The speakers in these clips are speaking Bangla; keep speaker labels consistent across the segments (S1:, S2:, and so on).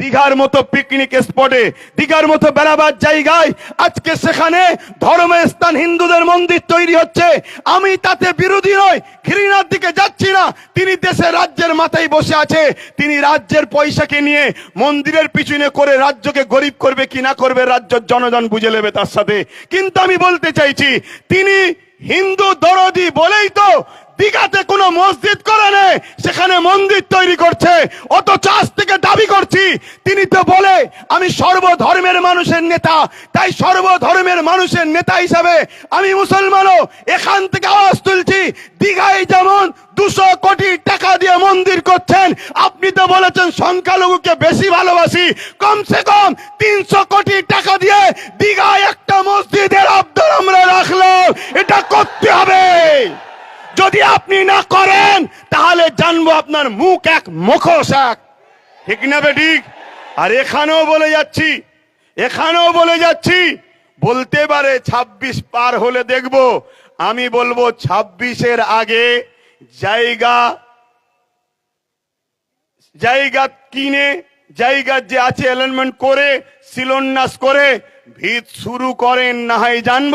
S1: দীঘার মতো পিকনিক স্পটে দীঘার মতো বেড়াবার জায়গায়, আজকে সেখানে ধর্মের স্থান হিন্দুদের মন্দির তৈরি হচ্ছে। আমি তাতে বিরোধী নই, ঘৃণার দিকে যাচ্ছি না। তিনি দেশের রাজ্যের মাথায় বসে আছে। তিনি রাজ্যের পয়সাকে নিয়ে মন্দিরের পিছনে করে রাজ্যকে গরিব করবে কি না করবে, রাজ্যের জনগণ বুঝে নেবে তার সাথে। কিন্তু আমি বলতে চাইছি, তিনি হিন্দু দরদি বলেই তো দীঘাতে কোনো মসজিদ করে নেই সেখানে মন্দির তৈরি করছে অত চাষ থেকে দাবি করছি তিনি তো বলে, আমি সর্বধর্মের মানুষের নেতা। তাই সর্বধর্মের মানুষের নেতা হিসাবে আমি মুসলমানও এখান থেকে আওয়াজ তুলছি, দীঘায় যেমন দুশো কোটি টাকা দিয়ে মন্দির করছেন, আপনি তো বলেছেন সংখ্যালঘুকে বেশি ভালোবাসি, কমসে কম তিনশো কোটি টাকা দিয়ে দীঘায় একটা মসজিদের আব্দুল আমরা রাখলাম, এটা করতে হবে। যদি আপনি না করেন, তাহলে জানব আপনার মুখ এক মুখোশ এক। ঠিক না বে ঠিক? আর এখানেও বলে যাচ্ছি, এখানেও বলে যাচ্ছি, বলতে পারে ২৬ পার হলে দেখব। আমি বলব ছাব্বিশের আগে জায়গা জায়গা কিনে, জায়গা যে আছে অ্যালাইনমেন্ট করে, শিলান্যাস করে, ভিত শুরু করেন না হয় জানব।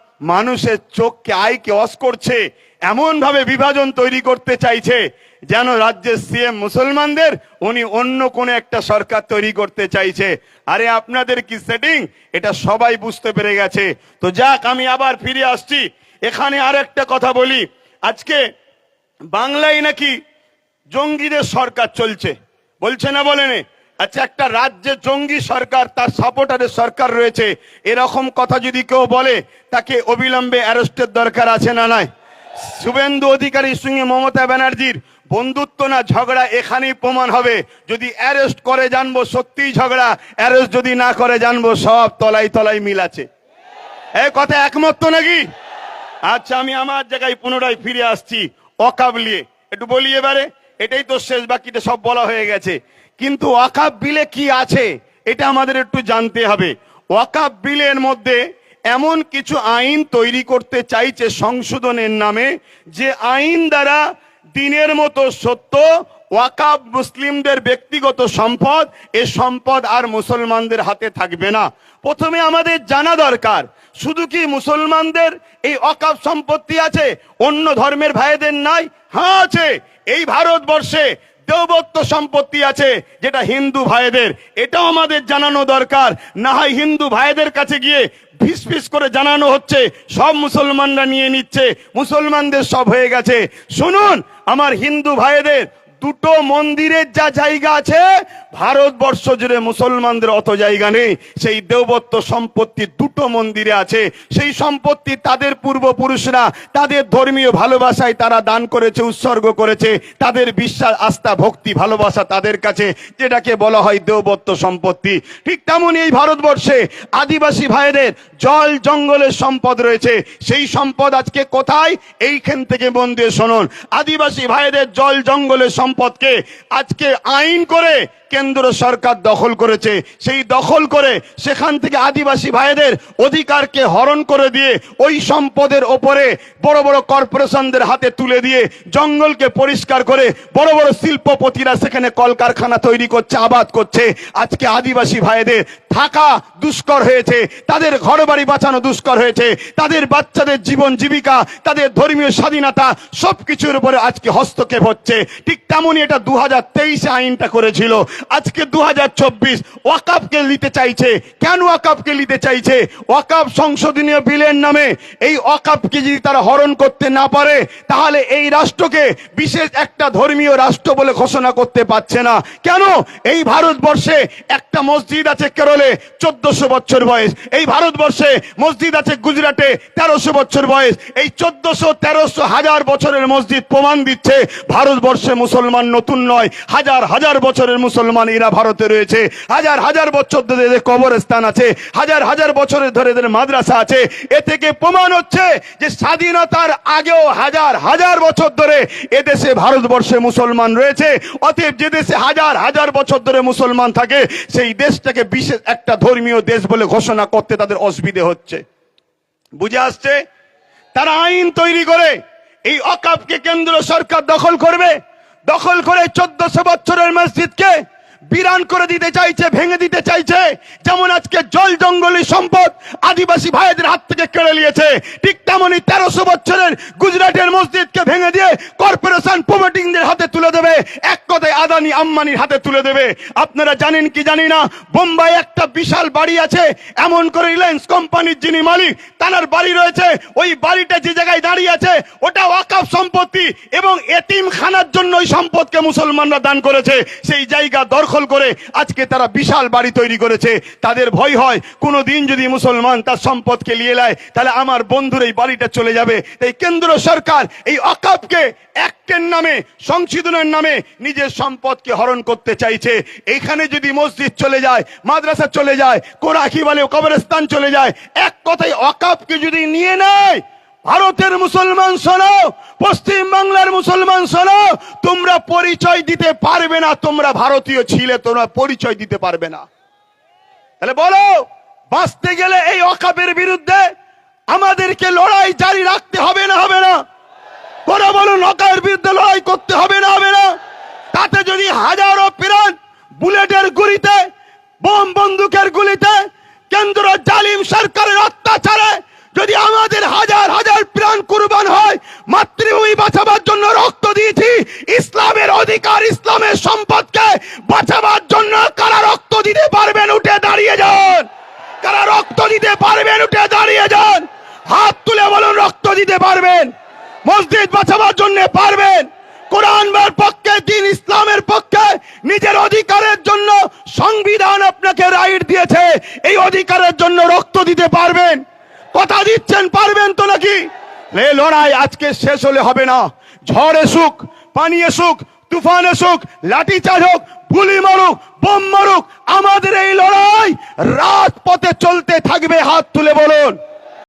S1: মানুষের চোখকে আয়কে অস করছে এমন ভাবে বিভাজন তৈরি করতে চাইছে, যেন রাজ্যের সিএম মুসলমানদের, উনি অন্য কোন একটা সরকার তৈরি করতে চাইছে। আরে আপনাদের কি সেটিং এটা সবাই বুঝতে পেরে গেছে। তো যাক, আমি আবার ফিরে আসছি। এখানে আর একটা কথা বলি। আজকে বাংলায় নাকি জঙ্গিদের সরকার চলছে। বলছে না বলেনে আচ্ছা একটা রাজ্যে জঙ্গি সরকার, তার সাপোর্টারের সরকার রয়েছে, এরকম কথা যদি কেউ বলে, তাকে অবিলম্বে অ্যারেস্টের দরকার আছে না নাই? শুভেন্দু অধিকারীর সঙ্গে মমতা ব্যানার্জির বন্ধুত্ব না ঝগড়া এখানেই প্রমাণ হবে। যদি অ্যারেস্ট করে জানব সত্যিই ঝগড়া, অ্যারেস্ট যদি না করে জানব সব তলাই তলাই মিল আছে। এই কথা একমত তো নাকি? আচ্ছা আমি আমার জায়গায় পুনরায় ফিরে আসছি অকাবলিয়ে। একটু বলি এবারে, এটাই তো শেষ, বাকিটা সব বলা হয়ে গেছে। কিন্তু ওয়াকাব বিলে কি আছে, এটা আমাদের একটু জানতে হবে। ওয়াকাব বিলের মধ্যে এমন কিছু আইন তৈরি করতে চাইছে সংশোধনের নামে, যে আইন দ্বারা দিনের মতো সত্য, ওয়াকাব মুসলিমদের ব্যক্তিগত সম্পদ, এ সম্পদ আর মুসলমানদের হাতে থাকবে না। প্রথমে আমাদের জানা দরকার, শুধু কি মুসলমানদের এই অকাপ সম্পত্তি আছে, অন্য ধর্মের ভাইদের নাই? হ্যাঁ আছে। এই ভারতবর্ষে দেবত্ব সম্পত্তি আছে যেটা হিন্দু ভাইদের। এটাও আমাদের জানানো দরকার। না হয় হিন্দু ভাইদের কাছে গিয়ে ফিস ফিস করে জানানো হচ্ছে, সব মুসলমানরা নিয়ে নিচ্ছে, মুসলমানদের সব হয়ে গেছে। শুনুন, আমার হিন্দু ভাইদের দুটো মন্দিরের যা জায়গা আছে, ভারতবর্ষ জুড়ে মুসলমানদের অত জায়গা নেই। সেই দেবত্ব সম্পত্তি দুটো মন্দিরে আছে। সেই সম্পত্তি তাদের পূর্বপুরুষরা, তাদের ধর্মীয় ভালোবাসায় তারা দান করেছে, উৎসর্গ করেছে। তাদের বিশ্বাস, আস্থা, ভক্তি, ভালোবাসা তাদের কাছে, যেটাকে বলা হয় দেবত্ব সম্পত্তি। ঠিক তেমনই এই ভারতবর্ষে আদিবাসী ভাইদের জল জঙ্গলের সম্পদ রয়েছে। সেই সম্পদ আজকে কোথায়? এইখান থেকে মন দিয়ে শুনুন। আদিবাসী ভাইদের জল জঙ্গলের সম্পদকে আজকে আইন করে কেন্দ্র সরকার দখল করেছে। সেই দখল করে সেখান থেকে আদিবাসী ভাইদের অধিকারকে হরণ করে দিয়ে ওই সম্পদের ওপরে বড় বড় কর্পোরেশনদের হাতে তুলে দিয়ে জঙ্গলকে পরিষ্কার করে বড় বড় শিল্পপতিরা সেখানে কলকারখানা তৈরি করছে, আবাদ করছে। আজকে আদিবাসী ভাইদের থাকা দুষ্কর হয়েছে, তাদের ঘর বাড়ি বাঁচানো দুষ্কর হয়েছে, তাদের বাচ্চাদের জীবন জীবিকা, তাদের ধর্মীয় স্বাধীনতা সবকিছুর উপরে আজকে হস্তক্ষেপ হচ্ছে। ঠিক তেমনই এটা দু হাজার আইনটা করেছিল। আজকে দু হাজার চব্বিশ ওয়াকাপকে নিতে চাইছে। কেন ওয়াকাপকে নিতে চাইছে? ওয়াকাপ সংশোধনীয় বিলের নামে এই ওয়াকাপকে যদি তারা হরণ করতে না পারে, তাহলে এই রাষ্ট্রকে বিশেষ একটা ধর্মীয় রাষ্ট্র বলে ঘোষণা করতে পারছে না। কেন? এই ভারতবর্ষে একটা মসজিদ আছে কেরলে, চোদ্দশো বছর বয়স। এই ভারতবর্ষে মসজিদ আছে গুজরাটে, তেরোশো বছর বয়স। এই চোদ্দশো, তেরোশো হাজার বছরের মসজিদ প্রমাণ দিচ্ছে, ভারতবর্ষে মুসলমান নতুন নয়, হাজার হাজার বছরের মুসলমান এরা ভারতে রয়েছে। হাজার হাজার বছর ধরে এদের কবরস্থান আছে। হাজার হাজার বছরের ধরে এদের মাদ্রাসা আছে। এ থেকে প্রমাণ হচ্ছে যে স্বাধীনতার আগেও হাজার হাজার বছর ধরে এদেশে ভারতবর্ষে মুসলমান রয়েছে। অতএব যে দেশে হাজার হাজার বছর ধরে মুসলমান থাকে, সেই দেশটাকে বিশেষ একটা ধর্মীয় দেশ বলে ঘোষণা করতে তাদের অসুবিধে হচ্ছে। বুঝে আসছে? তারা আইন তৈরি করে এই অকাপকে কেন্দ্র সরকার দখল করবে। দখল করে চোদ্দশো বছরের মসজিদকে বিরান করে দিতে চাইছে, ভেঙে দিতে চাইছে। যেমন আজকে জল জঙ্গলি সম্পদ আদিবাসী ভাইদের হাত থেকে কেড়ে নিয়েছে, ঠিক তেমনি তেরোশো বছরের গুজরাটের মসজিদকে ভেঙে দিয়ে কর্পোরেশন প্রমোটিংদের হাতে তুলে দেবে, এক কথায় আদানি আম্বানির হাতে তুলে দেবে। আপনারা জানেন কি জানি না বোম্বাই একটা বিশাল বাড়ি আছে, এমন করে রিলায়েন্স কোম্পানির যিনি মালিক তার বাড়ি রয়েছে। ওই বাড়িটা যে জায়গায় দাঁড়িয়ে আছে ওটা ওয়াকাফ সম্পত্তি এবং এতিম খানার জন্য ওই সম্পদকে মুসলমানরা দান করেছে। সেই জায়গা দখল করে আজকে তারা বিশাল বাড়ি তৈরি করেছে। তাদের ভয় হয় কোনো দিন যদি মুসলমান তার সম্পদকে নিয়ে নেয়, তাহলে আমার বন্ধুর এই বাড়িটা চলে যাবে। তাই কেন্দ্র সরকার এই অকাপকে অ্যাক্টের নামে, সংশোধনের নামে নিজের সম্পদকে হরণ করতে চাইছে। এখানে যদি মসজিদ চলে যায়, মাদ্রাসা চলে যায় কোরাকি বলে কবরস্থান চলে যায়, এক কথায় অকাপকে যদি নিয়ে নেয় ভারতের মুসলমান শোনো, পশ্চিম বাংলার মুসলমান শোনো, তোমরা পরিচয় দিতে পারবে না, তোমরা ভারতীয় ছিলে, তোমরা পরিচয় দিতে পারবে না। তাহলে বলো, বাঁচতে গেলে এই অকাপের বিরুদ্ধে আমাদেরকে লড়াই জারি রাখতে হবে না হবে না? তোরা বলুন অকাপের বিরুদ্ধে লড়াই করতে হবে না হবে না? তাতে যদি হাজারো প্রাণ বুলেটের গুলিতে, বোম বন্দুকের গুলিতে কেন্দ্র জালিম সরকারের অত্যাচারে যদি আমাদের হাজার হাজার প্রাণ কুরবান হয়, মাতৃভূমি বাঁচাবার জন্য রক্ত দিয়েছি। ইসলামের অধিকার, ইসলামের সম্পদকে বাঁচাবার জন্য কারা রক্ত দিতে পারবেন, উঠে দাঁড়িয়ে যান। কারা রক্ত দিতে পারবেন, উঠে দাঁড়িয়ে যান। হাত তুলে বলুন, রক্ত দিতে পারবেন। মসজিদ বাঁচাবার জন্য পারবেন। কোরআনের পক্ষে, দিন ইসলামের পক্ষে, নিজের অধিকারের জন্য সংবিধান আপনাকে রাইট দিয়েছে। এই অধিকারের জন্য রক্ত দিতে পারবেন। কথা দিচ্ছেন, পারবেন তো নাকি? এই লড়াই আজকে শেষ হলে হবে না। ঝড় এসুক, পানি এসুক, তুফান এসুক লাঠি চার্জ হোক, গুলি মারুক, বোম মারুক, আমাদের এই লড়াই রাজপথে চলতে থাকবে, হাত তুলে বলুন।